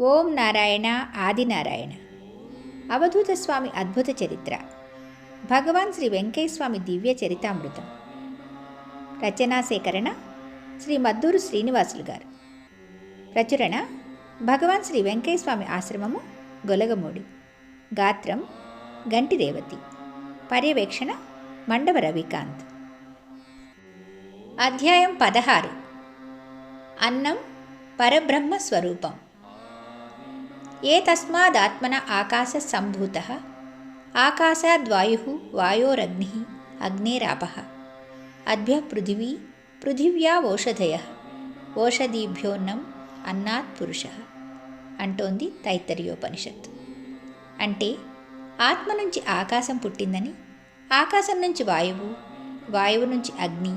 ఓం నారాయణ ఆదినారాయణ అవధూత స్వామి అద్భుత చరిత్ర. భగవాన్ శ్రీ వెంకయ్యస్వామి దివ్య చరితామృతం. రచనా సేకరణ శ్రీ మద్దూరు శ్రీనివాసులు గారు. ప్రచురణ భగవాన్ శ్రీ వెంకయ్యస్వామి ఆశ్రమము గొలగమూడి. గాత్రం గంటిరేవతి పర్యవేక్షణ మండవ రవికాంత్. అధ్యాయం పదహారు. అన్నం పరబ్రహ్మ స్వరూపం. ఏ తస్మాదాత్మన ఆకాశ సంభూత ఆకాశాద్వాయు వాయోరగ్ని అగ్నేరాప. అద్భ్య పృథివీ పృథివ్యా ఓషధయ. ఓషధీభ్యోన్నం అన్నాత్ పురుష. అంటోంది తైత్తరీయోపనిషత్. అంటే ఆత్మ నుంచి ఆకాశం పుట్టిందని ఆకాశం నుంచి వాయువు వాయువు నుంచి అగ్ని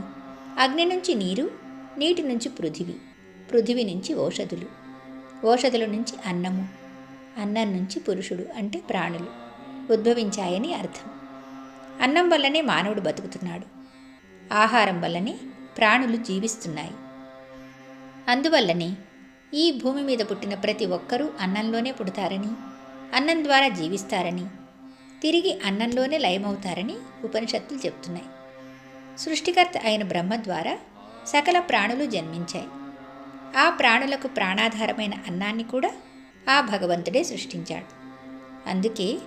అగ్ని నుంచి నీరు నీటి నుంచి పృథివి పృథివి నుంచి ఓషధులు ఓషధుల నుంచి అన్నము. అన్నం నుంచి పురుషుడు అంటే ప్రాణులు. ఉద్భవించాయని అర్థం. అన్నం వల్లనే మానవుడు బతుకుతున్నాడు. ఆహారం వల్లనే ప్రాణులు జీవిస్తున్నాయి. అందువల్లనే ఈ భూమి మీద పుట్టిన ప్రతి ఒక్కరూ అన్నంలోనే పుడతారని అన్నం ద్వారా జీవిస్తారని తిరిగి అన్నంలోనే లయమవుతారని ఉపనిషత్తులు చెప్తున్నాయి. సృష్టికర్త అయిన బ్రహ్మ ద్వారా సకల ప్రాణులు జన్మించాయి. ఆ ప్రాణులకు ప్రాణాధారమైన అన్నాన్ని కూడా ఆ భగవంతుడే సృష్టించాడు. అందుకే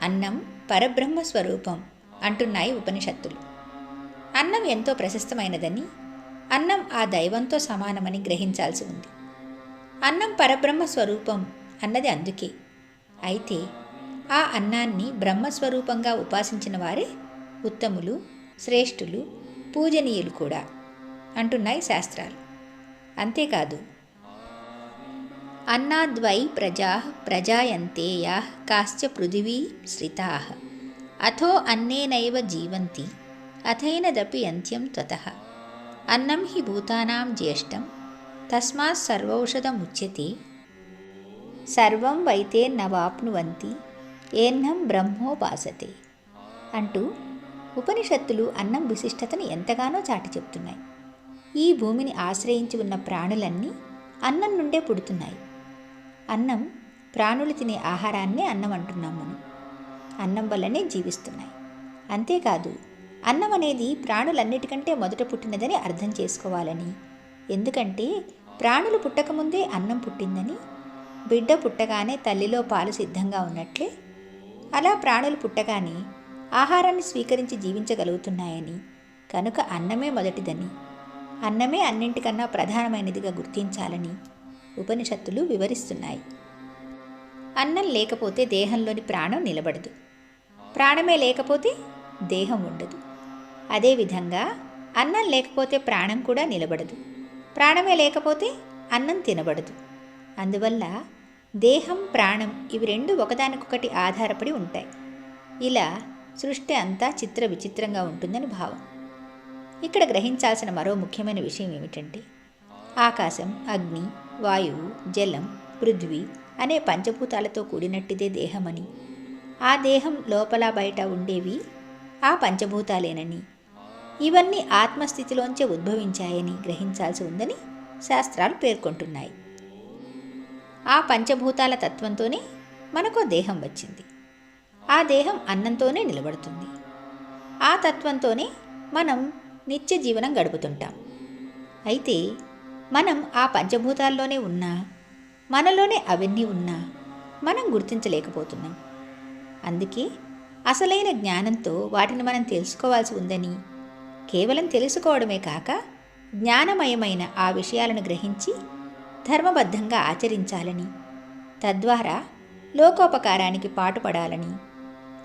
అన్నం పరబ్రహ్మ స్వరూపం అంటున్నాయి ఉపనిషత్తులు. అన్నం ఎంతో ప్రశస్తమైనదని అన్నం ఆ దైవంతో సమానమని గ్రహించాల్సి ఉంది. అన్నం పరబ్రహ్మ స్వరూపం అన్నది అందుకే. అయితే ఆ అన్నాన్ని బ్రహ్మస్వరూపంగా ఉపాసించిన వారే ఉత్తములు శ్రేష్ఠులు పూజనీయులు కూడా అంటున్నాయి శాస్త్రాలు. అంతేకాదు అన్నాద్వై ప్రజా ప్రజాయంతే యా కాశ్చ పృథివీ శ్రితా అథో అన్నేనైవ జీవంతి అథైనదపి అంత్యం త్వత అన్నం హి భూతానాం జ్యేష్టం తస్మాత్ సర్వౌషధముచ్యతే సర్వం వైతే నవాప్నువంతి ఏన్నం బ్రహ్మోపాసతే అంటూ ఉపనిషత్తులు అన్నం విశిష్టతను ఎంతగానో చాటి చెప్తున్నాయి. ఈ భూమిని ఆశ్రయించి ఉన్న ప్రాణులన్నీ అన్నం నుండే పుడుతున్నాయి. అన్నం ప్రాణులు తినే ఆహారాన్ని అన్నం అంటున్నాం మనం. అన్నం వల్లనే జీవిస్తున్నాయి. అంతేకాదు అన్నం అనేది ప్రాణులన్నిటికంటే మొదట పుట్టినదని అర్థం చేసుకోవాలని. ఎందుకంటే ప్రాణులు పుట్టకముందే అన్నం పుట్టిందని బిడ్డ పుట్టగానే తల్లిలో పాలు సిద్ధంగా ఉన్నట్లే అలా ప్రాణులు పుట్టగానే ఆహారాన్ని స్వీకరించి జీవించగలుగుతున్నాయని. కనుక అన్నమే మొదటిదని. అన్నమే అన్నింటికన్నా ప్రధానమైనదిగా గుర్తించాలని. ఉపనిషత్తులు వివరిస్తున్నాయి. అన్నం లేకపోతే దేహంలోని ప్రాణం నిలబడదు. ప్రాణమే లేకపోతే దేహం ఉండదు. అదేవిధంగా అన్నం లేకపోతే ప్రాణం కూడా నిలబడదు. ప్రాణమే లేకపోతే అన్నం తినబడదు. అందువల్ల దేహం ప్రాణం ఇవి రెండు ఒకదానికొకటి ఆధారపడి ఉంటాయి. ఇలా సృష్టి అంతా చిత్ర విచిత్రంగా ఉంటుందని భావం. ఇక్కడ గ్రహించాల్సిన మరో ముఖ్యమైన విషయం ఏమిటంటే ఆకాశం అగ్ని వాయువు జలం పృథ్వీ అనే పంచభూతాలతో కూడినట్టిదే దేహమని. ఆ దేహం లోపల బయట ఉండేవి ఆ పంచభూతాలేనని. ఇవన్నీ ఆత్మస్థితిలోంచే ఉద్భవించాయని గ్రహించాల్సి ఉందని శాస్త్రాలు పేర్కొంటున్నాయి. ఆ పంచభూతాల తత్వంతోనే మనకో దేహం వచ్చింది. ఆ దేహం అన్నంతోనే నిలబడుతుంది. ఆ తత్వంతోనే మనం నిత్య జీవనం గడుపుతుంటాం. అయితే మనం ఆ పంచభూతాల్లోనే ఉన్నా మనలోనే అవన్నీ ఉన్నా మనం గుర్తించలేకపోతున్నాం. అందుకే అసలైన జ్ఞానంతో వాటిని మనం తెలుసుకోవాల్సి ఉందని కేవలం తెలుసుకోవడమే కాక జ్ఞానమయమైన ఆ విషయాలను గ్రహించి ధర్మబద్ధంగా ఆచరించాలని తద్వారా లోకోపకారానికి పాటుపడాలని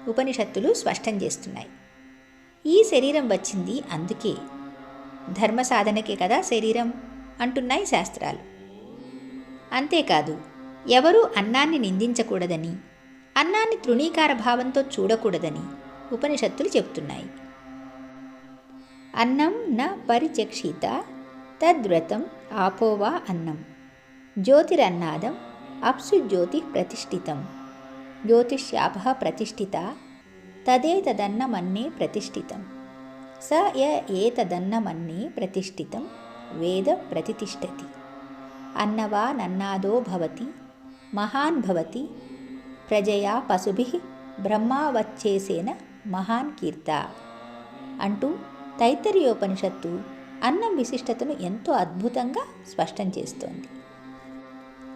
ఉపనిషత్తులు స్పష్టం చేస్తున్నాయి. ఈ శరీరం వచ్చింది అందుకే. ధర్మ సాధనకే కదా శరీరం. అంటున్నాయి శాస్త్రాలు. అంతేకాదు ఎవరూ అన్నాన్ని నిందించకూడదని అన్నాన్ని తృణీకార భావంతో చూడకూడదని ఉపనిషత్తులు చెప్తున్నాయి అన్నం న పరిచక్షిత తద్వ్రతం ఆపోవా అన్నం. జ్యోతిరన్నాదం అప్సు జ్యోతి ప్రతిష్ఠితం. జ్యోతిష్యాప ప్రతిష్ఠిత తదేతదన్నమన్నే ప్రతిష్ఠితం. స య ఏతదన్నమన్నే ప్రతిష్ఠితం. వేద ప్రతితిష్టతి అన్నవా నన్నాదో భవతి మహాన్ భవతి ప్రజయా పశుభి బ్రహ్మావచ్చేసేన మహాన్ కీర్త. అంటూ తైతరీయోపనిషత్తు అన్నం విశిష్టతను ఎంతో అద్భుతంగా స్పష్టం చేస్తోంది.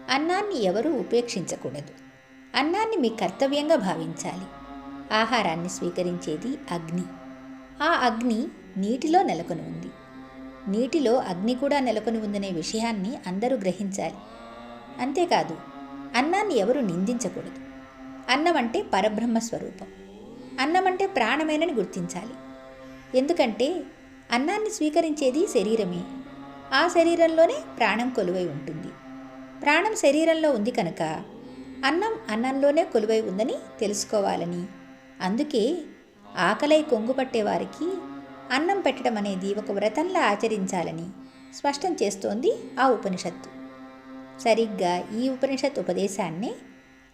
అన్నాన్ని ఎవరూ ఉపేక్షించకూడదు. అన్నాన్ని మీ కర్తవ్యంగా భావించాలి. ఆహారాన్ని స్వీకరించేది అగ్ని. ఆ అగ్ని నీటిలో నెలకొని ఉంది. నీటిలో అగ్ని కూడా నెలకొని ఉందనే విషయాన్ని అందరూ గ్రహించాలి. అంతేకాదు అన్నాన్ని ఎవరు నిందించకూడదు. అన్నం అంటే పరబ్రహ్మ స్వరూపం. అన్నం అంటే ప్రాణమేనని గుర్తించాలి. ఎందుకంటే అన్నాన్ని స్వీకరించేది శరీరమే. ఆ శరీరంలోనే ప్రాణం కొలువై ఉంటుంది. ప్రాణం శరీరంలో ఉంది కనుక అన్నం అన్నంలోనే కొలువై ఉందని తెలుసుకోవాలని. అందుకే ఆకలై కొంగు పట్టేవారికి అన్నం పెట్టడం అనేది ఒక వ్రతంలా ఆచరించాలని స్పష్టం చేస్తోంది ఆ ఉపనిషత్తు. సరిగ్గా ఈ ఉపనిషత్ ఉపదేశాన్ని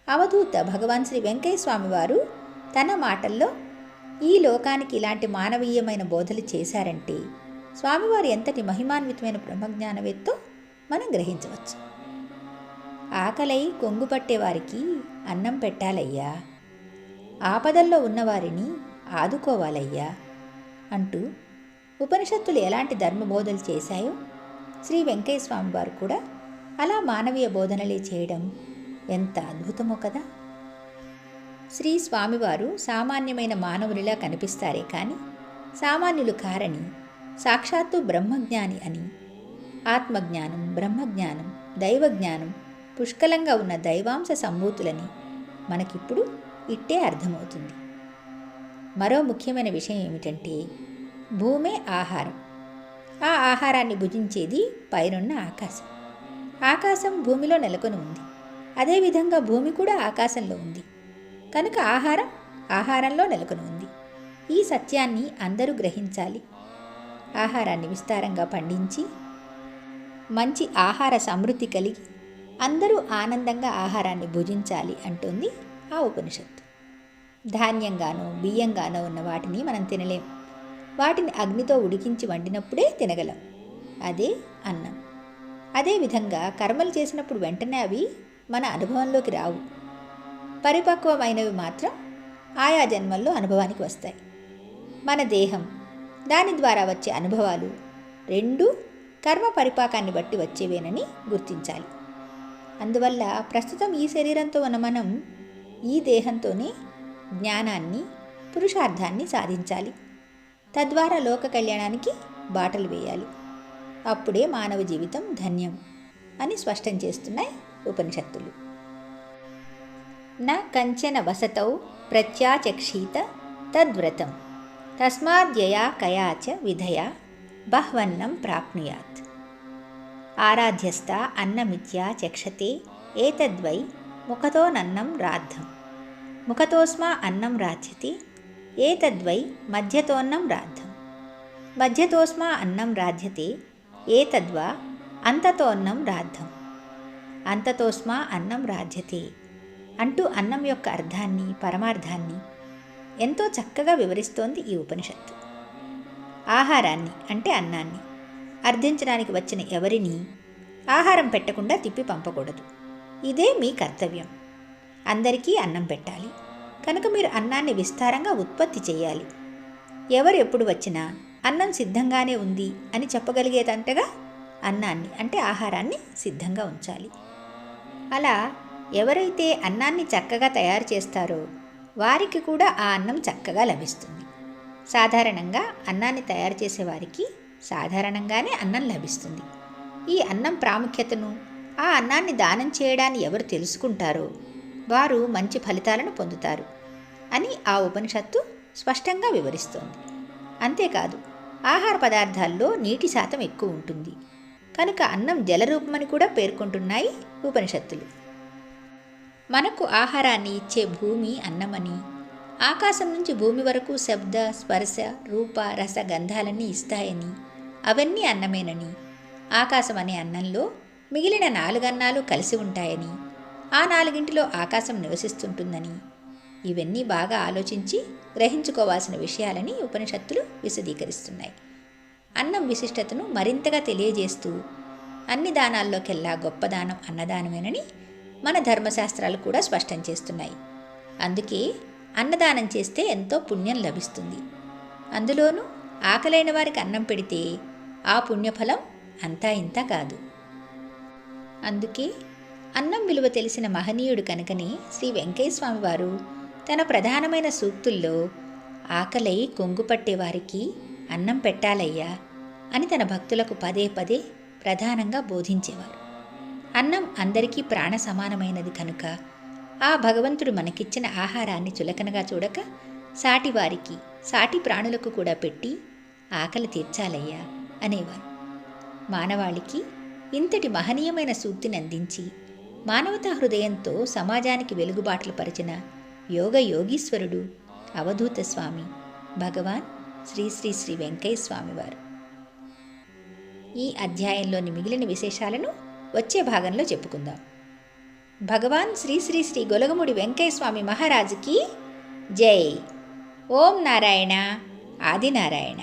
అవధూత భగవాన్ శ్రీ వెంకయ్య స్వామివారు తన మాటల్లో ఈ లోకానికి ఇలాంటి మానవీయమైన బోధలు చేశారంటే స్వామివారు ఎంతటి మహిమాన్వితమైన బ్రహ్మజ్ఞానవేత్తో మనం గ్రహించవచ్చు. ఆకలై కొంగు పట్టేవారికి అన్నం పెట్టాలయ్యా. ఆపదల్లో ఉన్నవారిని ఆదుకోవాలయ్యా. అంటూ ఉపనిషత్తులు ఎలాంటి ధర్మబోధలు చేశాయో శ్రీ వెంకయ్య స్వామి వారు కూడా అలా మానవీయ బోధనలే చేయడం ఎంత అద్భుతమో కదా! శ్రీ స్వామివారు సామాన్యమైన మానవునిలా కనిపిస్తారే కానీ సామాన్యులు కారని సాక్షాత్తు బ్రహ్మజ్ఞాని అని ఆత్మజ్ఞానం బ్రహ్మజ్ఞానం దైవజ్ఞానం పుష్కలంగా ఉన్న దైవాంశ సంభూతులని మనకిప్పుడు ఇట్టే అర్థమవుతుంది. మరో ముఖ్యమైన విషయం ఏమిటంటే భూమే ఆహారం. ఆ ఆహారాన్ని భుజించేది పైనున్న ఆకాశం. ఆకాశం భూమిలో నెలకొని ఉంది. అదేవిధంగా భూమి కూడా ఆకాశంలో ఉంది. కనుక ఆహారం ఆహారంలో నెలకొని ఉంది. ఈ సత్యాన్ని అందరూ గ్రహించాలి. ఆహారాన్ని విస్తారంగా పండించి మంచి ఆహార సమృద్ధి కలిగి అందరూ ఆనందంగా ఆహారాన్ని భుజించాలి అంటుంది ఆ ఉపనిషత్తు. ధాన్యంగానో బియ్యంగానో ఉన్న వాటిని మనం తినలేం. వాటిని అగ్నితో ఉడికించి వండినప్పుడే తినగలం. అదే అన్నం. అదేవిధంగా కర్మలు చేసినప్పుడు వెంటనే అవి మన అనుభవంలోకి రావు. పరిపక్వమైనవి మాత్రం ఆయా జన్మల్లో అనుభవానికి వస్తాయి. మన దేహం దాని ద్వారా వచ్చే అనుభవాలు రెండు కర్మ పరిపాకాన్ని బట్టి వచ్చేవేనని గుర్తించాలి. అందువల్ల ప్రస్తుతం ఈ శరీరంతో ఉన్న మనం ఈ దేహంతోనే జ్ఞానాన్ని పురుషార్థాన్ని సాధించాలి. తద్వారా లోక కళ్యాణానికి బాటలు వేయాలి. అప్పుడే మానవ జీవితం ధన్యం అని స్పష్టం చేస్తున్నాయి ఉపనిషత్తులు. న కంచన వసతౌ ప్రత్యాచక్షీత తద్వ్రతం. తస్మాద్యయా కయా చ విధయా బహ్వన్నం ప్రాప్నుయాత్. ఆరాధ్యస్థ అన్నమిత్యా చక్షతే ఏతద్వై ముఖతో నన్నం రాద్ధం. ముఖతోస్మా అన్నం రాధ్యతే ఏతద్వై మధ్యతోన్నం రాద్ధం. మధ్యతోస్మా అన్నం రాధ్యతే ఏతద్వా అంతతోన్నం రాద్ధం. అంతతోస్మా అన్నం రాధ్యతే అంటూ అన్నం యొక్క అర్థాన్ని పరమార్థాన్ని ఎంతో చక్కగా వివరిస్తోంది ఈ ఉపనిషత్తు. ఆహారాన్ని అంటే అన్నాన్ని అర్థించడానికి వచ్చిన ఎవరిని ఆహారం పెట్టకుండా తిప్పి పంపకూడదు. ఇదే మీ కర్తవ్యం. అందరికీ అన్నం పెట్టాలి. కనుక మీరు అన్నాన్ని విస్తారంగా ఉత్పత్తి చేయాలి. ఎవరు ఎప్పుడు వచ్చినా అన్నం సిద్ధంగానే ఉంది అని చెప్పగలిగేదంటగా అన్నాన్ని అంటే ఆహారాన్ని సిద్ధంగా ఉంచాలి. అలా ఎవరైతే అన్నాన్ని చక్కగా తయారు చేస్తారో వారికి కూడా ఆ అన్నం చక్కగా లభిస్తుంది. సాధారణంగా అన్నాన్ని తయారు చేసేవారికి సాధారణంగానే అన్నం లభిస్తుంది. ఈ అన్నం ప్రాముఖ్యతను ఆ అన్నాన్ని దానం చేయడాన్ని ఎవరు తెలుసుకుంటారో వారు మంచి ఫలితాలను పొందుతారు అని ఆ ఉపనిషత్తు స్పష్టంగా వివరిస్తోంది. అంతేకాదు ఆహార పదార్థాల్లో నీటి శాతం ఎక్కువ ఉంటుంది. కనుక అన్నం జలరూపమని కూడా పేర్కొంటున్నాయి ఉపనిషత్తులు. మనకు ఆహారాన్ని ఇచ్చే భూమి అన్నమని ఆకాశం నుంచి భూమి వరకు శబ్ద స్పర్శ రూప రస గంధాలన్నీ ఇస్తాయని అవన్నీ అన్నమేనని ఆకాశం అనే అన్నంలో మిగిలిన నాలుగన్నాలు కలిసి ఉంటాయని ఆ నాలుగింటిలో ఆకాశం నివసిస్తుంటుందని. ఇవన్నీ బాగా ఆలోచించి గ్రహించుకోవాల్సిన విషయాలని ఉపనిషత్తులు విశదీకరిస్తున్నాయి. అన్నం విశిష్టతను మరింతగా తెలియజేస్తూ అన్ని దానాల్లోకెల్లా గొప్ప దానం అన్నదానమేనని మన ధర్మశాస్త్రాలు కూడా స్పష్టం చేస్తున్నాయి. అందుకే అన్నదానం చేస్తే ఎంతో పుణ్యం లభిస్తుంది. అందులోనూ ఆకలైన వారికి అన్నం పెడితే ఆ పుణ్యఫలం అంతా ఇంత కాదు. అందుకే అన్నం విలువ తెలిసిన మహనీయుడు కనుకనే శ్రీ వెంకయ్యస్వామి వారు తన ప్రధానమైన సూక్తుల్లో ఆకలై కొంగు పట్టేవారికి అన్నం పెట్టాలయ్యా అని తన భక్తులకు పదే పదే ప్రధానంగా బోధించేవారు. అన్నం అందరికీ ప్రాణ సమానమైనది కనుక ఆ భగవంతుడు మనకిచ్చిన ఆహారాన్ని చులకనగా చూడక సాటివారికి సాటి ప్రాణులకు కూడా పెట్టి ఆకలి తీర్చాలయ్యా అనేవారు. మానవాళికి ఇంతటి మహనీయమైన సూక్తిని అందించి మానవతా హృదయంతో సమాజానికి వెలుగుబాటలు పరిచిన యోగ యోగీశ్వరుడు అవధూత స్వామి. భగవాన్ శ్రీ శ్రీ శ్రీ వెంకయ్య స్వామివారు ఈ అధ్యాయంలోని మిగిలిన విశేషాలను వచ్చే భాగంలో చెప్పుకుందాం. భగవాన్ శ్రీ శ్రీ శ్రీ గొలగముడి వెంకయ్య స్వామి మహారాజుకి జై. ఓం నారాయణ ఆదినారాయణ.